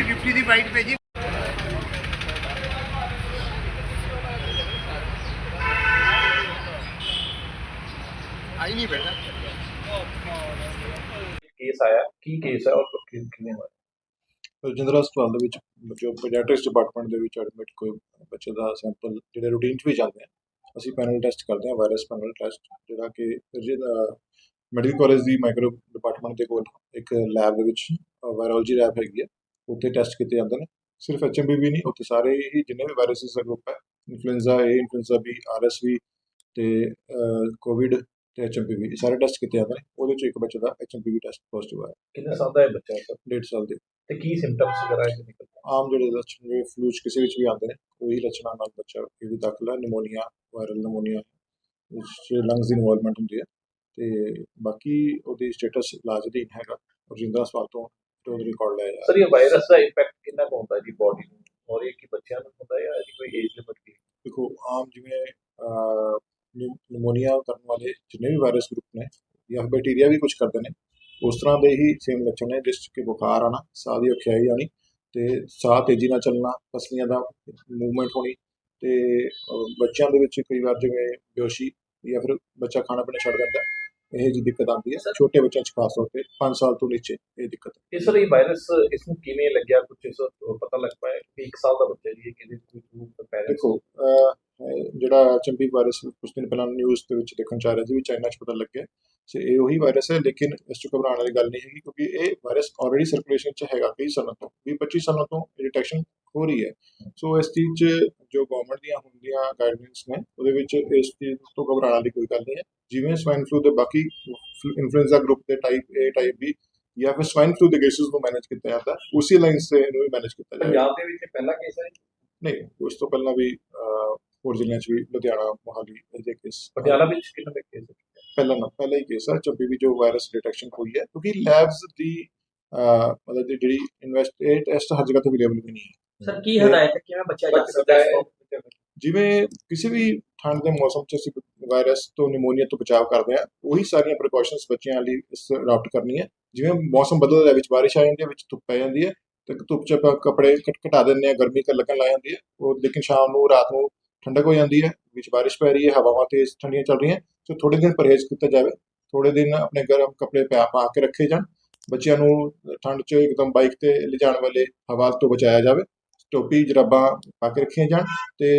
White ਭੇਜੀ ਆਈ ਨਹੀਂ ਬੇਟਾ ਕੇਸ ਆਇਆ। ਕੀ ਕੇਸ ਹੈ ਔਰ ਕਿ- ਕਿਵੇਂ ਹੋਇਆ? ਰਜਿੰਦਰਾ ਹਸਪਤਾਲ ਦੇ ਵਿੱਚ ਜੋ ਪੀਡੀਆਟ੍ਰਿਕਸ ਡਿਪਾਰਟਮੈਂਟ ਦੇ ਵਿੱਚ ਐਡਮਿਟ ਕੋਈ ਬੱਚੇ ਦਾ ਸੈਂਪਲ ਜਿਹੜੇ ਰੂਟੀਨ 'ਚ ਵੀ ਚੱਲਦੇ ਆ ਅਸੀਂ ਪੈਨਲ ਟੈਸਟ ਕਰਦੇ ਹਾਂ ਵਾਇਰਸ ਪੈਨਲ ਟੈਸਟ ਜਿਹੜਾ ਕਿ ਮੈਡੀਕਲ ਕਾਲਜ ਦੀ ਮਾਈਕਰੋ ਡਿਪਾਰਟਮੈਂਟ ਦੇ ਕੋਲ ਇੱਕ ਲੈਬ ਦੇ ਵਿੱਚ ਵਾਇਰੋਲੋਜੀ ਲੈਬ ਹੈਗੀ ਹੈ। ਉੱਥੇ ਟੈਸਟ ਕੀਤੇ ਜਾਂਦੇ ਨੇ। ਸਿਰਫ ਐਚਐਮਬੀਵੀ ਨਹੀਂ ਉੱਥੇ ਸਾਰੇ ਹੀ ਜਿੰਨੇ ਵੀ ਵਾਇਰਸਿਸ ਦਾ ਗਰੁੱਪ ਹੈ influenza A influenza B RSV ਤੇ ਕੋਵਿਡ ਤੇ ਐਚਐਮਪੀਵੀ ਸਾਰੇ ਟੈਸਟ ਕੀਤੇ ਜਾਂਦੇ ਨੇ। ਉਹਦੇ ਚ ਇੱਕ ਬੱਚੇ ਦਾ ਐਚਐਮਪੀਵੀ ਟੈਸਟ ਪੋਜ਼ਿਟਿਵ ਆਇਆ ਕਿੰਨੇ ਸਾਲ ਦਾ ਹੈ ਬੱਚਾ ਸਰ? 1.5 ਸਾਲ ਦੇ। ਤੇ ਕੀ ਸਿੰਪਟਮਸ ਵਗੈਰਾ ਇਹਦੇ ਨਿਕਲਦੇ ਆਮ ਜਿਹੜੇ ਲੱਛਣ ਜਿਵੇਂ ਫਲੂ ਚ ਕਿਸੇ ਵਿੱਚ ਵੀ ਆਉਂਦੇ ਨੇ ਉਹੀ ਲੱਛਣਾਂ ਨਾਲ ਬੱਚਾ ਇਹ ਵੀ ਦਾਖਲਾ ਨਿਮੋਨੀਆ ਵਾਇਰਲ ਨਿਮੋਨੀਆ ਵਿੱਚ ਲੰਗਸ ਦੀ ਇਨਵੋਲਵਮੈਂਟ ਹੁੰਦੀ ਹੈ। ਤੇ ਬਾਕੀ ਉਹਦੀ ਸਟੇਟਸ ਇਲਾਜ ਅਧੀਨ ਹੈਗਾ। ਰਜਿੰਦਰਾ ਹਸਪਤਾਲ ਤੋਂ ਉਹਦਾ ਰਿਕਾਰਡ ਲਿਆ ਸਰ ਇਹ ਵਾਇਰਸ ਦਾ ਇੰਪੈਕਟ ਕਿੰਨਾ ਕੁ ਹੁੰਦਾ ਜੀ ਬਾਡੀ ਨੂੰ? ਔਰ ਇਹ ਕੀ ਬੱਚਿਆਂ ਨੂੰ ਹੁੰਦਾ ਜਾਂ ਇਹਦੀ ਕੋਈ ਏਜ ਲਿਮਟ ਕੀ? ਦੇਖੋ ਆਮ ਜਿਵੇਂ ਨਿਮੋਨੀਆ ਕਰਨ ਵਾਲੇ ਜਿੰਨੇ ਵੀ ਵਾਇਰਸ ਗਰੁੱਪ ਨੇ ਜਾਂ ਬੈਕਟੀਰੀਆ ਵੀ ਕੁਝ ਕਰਦੇ ਨੇ ਉਸ ਤਰ੍ਹਾਂ ਦੇ ਹੀ ਸੇਮ ਲੱਛਣ ਨੇ ਜਿਸ ਕਿ ਬੁਖਾਰ ਆਣਾ ਸਾਹ ਦੀ ਔਖਿਆਈ ਆਣੀ ਤੇ ਸਾਹ ਤੇਜ਼ੀ ਨਾਲ ਚੱਲਣਾ ਪਸਲੀਆਂ ਦਾ ਮੂਵਮੈਂਟ ਹੋਣੀ ਤੇ ਬੱਚਿਆਂ ਦੇ ਵਿੱਚ ਕਈ ਵਾਰ ਜਿਵੇਂ ਬੇਹੋਸ਼ੀ ਜਾਂ ਫਿਰ ਬੱਚਾ ਖਾਣਾ ਪੀਣਾ ਛੱਡ ਦਿੰਦਾ ਇਹ ਜੀ ਦਿੱਕਤ ਆਉਂਦੀ ਹੈ ਛੋਟੇ ਬੱਚਿਆਂ 'ਚ ਖਾਸ ਤੌਰ ਤੇ 5 ਸਾਲ ਤੋਂ ਨੀਚੇ ਇਹ ਦਿੱਕਤ ਇਸ ਲਈ ਵਾਇਰਸ ਇਸ ਨੂੰ ਕਿਵੇਂ ਲੱਗਿਆ ਕੁਝ ਇਸ ਪਤਾ ਲੱਗ ਪਾਇਆ ਕਿ ਇੱਕ ਸਾਲ ਦਾ ਬੱਚਾ ਜੀ ਇਹ ਕਿਹਦੇ ਕੋਈ ਪੈਰੈਂਟਸ ਦੇਖੋ ਜਿਹੜਾ ਚੰਪੀ ਵਾਇਰਸ ਕੁਝ ਦਿਨ ਪਹਿਲਾਂ ਨਿਊਜ਼ ਦੇ ਵਿੱਚ ਦੇਖਣ ਚ ਆ ਰਿਹਾ ਸੀ ਵੀ ਚਾਈਨਾ 'ਚ ਪਤਾ ਲੱਗਿਆ ਸੇ ਇਹ ਉਹੀ ਵਾਇਰਸ ਹੈ ਲੇਕਿਨ ਇਸ 'ਚ ਘਬਰਾਉਣ ਵਾਲੀ ਗੱਲ ਨਹੀਂ ਹੈਗੀ ਕਿਉਂਕਿ ਇਹ ਵਾਇਰਸ ਆਲਰੇਡੀ ਸਰਕੂਲੇਸ਼ਨ 'ਚ ਹੈਗਾ ਕਈ ਸਾਲਾਂ ਤੋਂ 20 25 ਸਾਲਾਂ ਤੋਂ ਡਿਟੈਕਸ਼ਨ ਹੋ ਰਹੀ ਹੈ। ਸੋ ਇਸ ਚੀਜ਼ 'ਚ ਜੋ ਗਵਰਨਮੈਂਟ ਦੀਆਂ ਹੁੰਦੀਆਂ ਗਾਈਡਲਾਈਨਸ ਨੇ ਉਹਦੇ ਵਿੱਚ ਇਸ ਚੀਜ਼ ਤੋਂ ਘਬਰਾਉਣ ਵਾਲੀ ਕੋਈ ਗੱਲ ਨਹੀਂ ਹੈ। ਜਿਵੇਂ ਸਵਾਈਨ ਫਲੂ ਦੇ ਬਾਕੀ ਇਨਫਲੂਐਂਜ਼ਾ ਗਰੁੱਪ ਦੇ ਟਾਈਪ A ਟਾਈਪ B ਜਾਂ ਫਿਰ ਸਵਾਈਨ ਫਲੂ ਦੇ ਕੇਸਿਸ ਨੂੰ ਮੈਨੇਜ ਕੀਤਾ ਜਾਂਦਾ ਉਸੇ ਲਾਈਨ ਸੇ ਇਹਨੂੰ ਵੀ ਮੈਨੇਜ ਕੀਤਾ ਜਾਏਗਾ ਪੰਜਾਬ ਦੇ ਵਿੱਚ ਪਹਿਲਾ ਕੇਸ ਹੈ ਨਹੀਂ ਉਸ ਤੋਂ ਪਹਿਲਾਂ ਵੀ ਹੋਰ ਜ਼ਿਲ੍ਹਿਆਂ 'ਚ ਵੀ ਲੁਧਿਆਣਾ ਮੋਹਾਲੀ ਇਹਦੇ ਕੇਸ ਪਟਿਆਲਾ ਵਿੱਚ ਕਿੰਨੇ ਦੇ ਕੇਸ ਪਹਿਲਾਂ ਨਾ ਪਹਿਲਾ ਹੀ ਕੇਸ ਹੈ ਚੱਬੀ ਵੀ ਜੋ ਵਾਇਰਸ ਡਿਟੈਕਸ਼ਨ ਹੋਈ ਹੈ ਕਿਉਂਕਿ ਲੈਬਸ ਦੀ ਮਤਲਬ ਜਿਹੜੀ ਇਨਵੈਸਟ ਇਹ ਟੈਸਟ ਹਰ ਜਗ੍ਹਾ ਤੇ ਅਵੇਲੇਬਲ ਵੀ ਨਹੀਂ ਹੈ। ਸਰ ਕੀ ਹਦਾਇਤ ਹੈ? ਕਿਵੇਂ ਬੱਚਾ ਜਾ ਸਕਦਾ ਹੈ ਜਿਵੇਂ ਕਿਸੇ ਵੀ ਠੰਡ ਦੇ ਮੌਸਮ 'ਚ ਅਸੀਂ ਵਾਇਰਸ ਤੋਂ ਨਿਮੋਨੀਆ ਤੋਂ ਬਚਾਅ ਕਰਦੇ ਆ ਉਹੀ ਸਾਰੀਆਂ ਪ੍ਰੀਕਾਸ਼ਨਸ ਬੱਚਿਆਂ ਲਈ ਇਸ ਅਡਾਪਟ ਕਰਨੀ ਹੈ। ਜਿਵੇਂ ਮੌਸਮ ਬਦਲਦਾ ਹੈ ਵਿੱਚ ਬਾਰਿਸ਼ ਆ ਜਾਂਦੀ ਹੈ, ਵਿੱਚ ਧੁੱਪ ਪੈ ਜਾਂਦੀ ਹੈ, ਤੇ ਧੁੱਪ 'ਚ ਆਪਾਂ ਕੱਪੜੇ ਘਟ- ਘਟਾ ਦਿੰਦੇ ਆ ਗਰਮੀ ਕਰ ਲੱਗਣ ਲੱਗ ਜਾਂਦੀ ਹੈ। ਉਹ ਲੇਕਿਨ ਸ਼ਾਮ ਨੂੰ, ਰਾਤ ਨੂੰ ਠੰਡਕ ਹੋ ਜਾਂਦੀ ਹੈ, ਵਿੱਚ ਬਾਰਿਸ਼ ਪੈ ਰਹੀ ਹੈ, ਹਵਾਵਾਂ ਤੇਜ਼ ਠੰਡੀਆਂ ਚੱਲ ਰਹੀਆਂ ਸੋ ਥੋੜੇ ਦਿਨ ਪਰਹੇਜ਼ ਕੀਤਾ ਜਾਵੇ। ਥੋੜੇ ਦਿਨ ਆਪਣੇ ਗਰਮ ਕੱਪੜੇ ਪਾ ਪਾ ਕੇ ਰੱਖੇ ਜਾਣ, ਬੱਚਿਆਂ ਨੂੰ ਠੰਡ 'ਚ ਇੱਕਦਮ ਬਾਈਕ ਤੇ ਲਿਜਾਣ ਵਾਲੇ ਹਵਾ ਤੋਂ ਬਚਾਇਆ ਜਾਵੇ। ਟੋਪੀ ਜਰਾਬਾਂ ਪਾ ਕੇ ਰੱਖੀਆਂ ਜਾਣ ਤੇ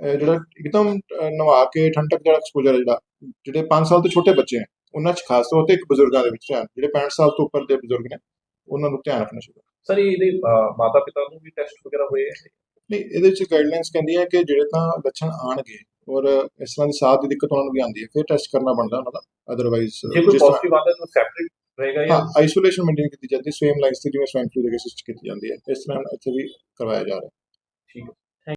ਜਿਹੜਾ ਇੱਕਦਮ ਨਵਾ ਕੇ ਠੰਡ ਤੱਕ ਜਿਹੜਾ ਐਕਸਪੋਜ਼ਰ ਜਿਹੜਾ ਜਿਹੜੇ 5 ਸਾਲ ਤੋਂ ਛੋਟੇ ਬੱਚੇ ਹੈ ਉਹਨਾਂ 'ਚ ਖਾਸ ਤੌਰ ਤੇ ਇੱਕ ਬਜ਼ੁਰਗਾਂ ਦੇ ਵਿੱਚ ਧਿਆਨ ਜਿਹੜੇ 65 ਸਾਲ ਤੋਂ ਉੱਪਰ ਦੇ ਬਜ਼ੁਰਗ ਨੇ ਉਹਨਾਂ ਨੂੰ ਧਿਆਨ ਰੱਖਣਾ ਚਾਹੀਦਾ। ਸਰ ਇਹਦੇ ਮਾਤਾ ਪਿਤਾ ਨੂੰ ਵੀ ਟੈਸਟ ਵਗੈਰਾ ਹੋਏ ਨਹੀਂ ਇਹਦੇ ਵਿੱਚ ਗਾਈਡਲਾਈਨਸ ਕਹਿੰਦੀਆਂ ਕਿ ਜਿਹੜੇ ਤਾਂ ਲੱਛਣ ਆਣਗੇ ਔਰ ਇਸ ਤਰ੍ਹਾਂ ਦੀ ਸਾਹ ਦੀ ਦਿੱਕਤ ਉਹਨਾਂ ਨੂੰ ਵੀ ਆਉਂਦੀ ਹੈ ਫਿਰ ਟੈਸਟ ਕਰਨਾ ਬਣਦਾ ਉਹਨਾਂ ਦਾ ਅਦਰਵਾਈਜ਼ ਜੇ ਕੋਈ ਪੋਜ਼ਿਟਿਵ ਆਉਂਦਾ ਤਾਂ ਸੈਪਰੇਟ ਰਹੇਗਾ ਹਾਂ ਜਾਂ ਆਈਸੋਲੇਸ਼ਨ ਮੇਨਟੇਨ ਕੀਤੀ ਜਾਂਦੀ ਸੇਮ ਲਾਈਨਸ ਤੇ ਜਿਵੇਂ ਸਵਾਈਨ ਫਲੂ ਦੇ ਕੇਸਿਸ 'ਚ ਕੀਤੀ ਜਾਂਦੀ ਹੈ ਇਸ ਤਰ੍ਹਾਂ ਇੱਥੇ ਵੀ ਕਰਵਾਇਆ ਜਾ ਰਿਹਾ ਠੀਕ ਹੈ।